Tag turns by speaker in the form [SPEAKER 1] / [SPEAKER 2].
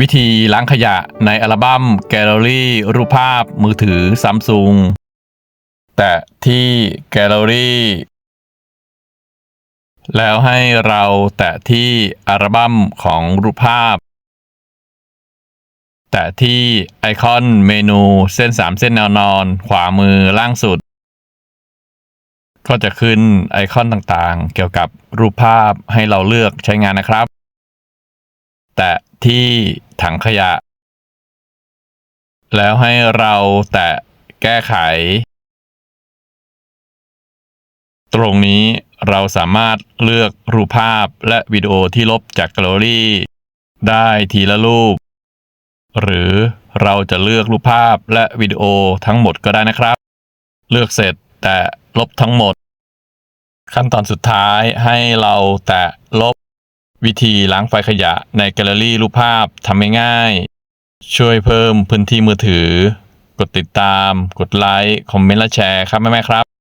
[SPEAKER 1] วิธีล้างขยะในอัลบั้มแกลเลอรี่รูปภาพมือถือซัมซุงแตะที่แกลเลอรี่แล้วให้เราแตะที่อัลบั้มของรูปภาพ แตะที่ไอคอนเมนูเส้น 3 เส้นแนวนอน ขวามือล่างสุด ก็จะขึ้นไอคอนต่างๆ เกี่ยวกับรูปภาพให้เราเลือกใช้งานนะครับ แตะที่ ถังขยะ แล้วให้เราแตะแก้ไข ตรงนี้เราสามารถเลือกรูปภาพและวิดีโอที่ลบจากแกลเลอรี่ ได้ทีละรูป หรือเราจะเลือกรูปภาพและวิดีโอทั้งหมดก็ได้นะครับ เลือกเสร็จแต่ลบทั้งหมด ขั้นตอนสุดท้ายให้เราแตะลบ วิธีล้างไฟล์ขยะในแกลเลอรี่รูปภาพทำง่ายๆช่วยเพิ่มพื้นที่มือถือ กดติดตาม กดไลค์ คอมเมนต์และแชร์ครับแม่ๆครับ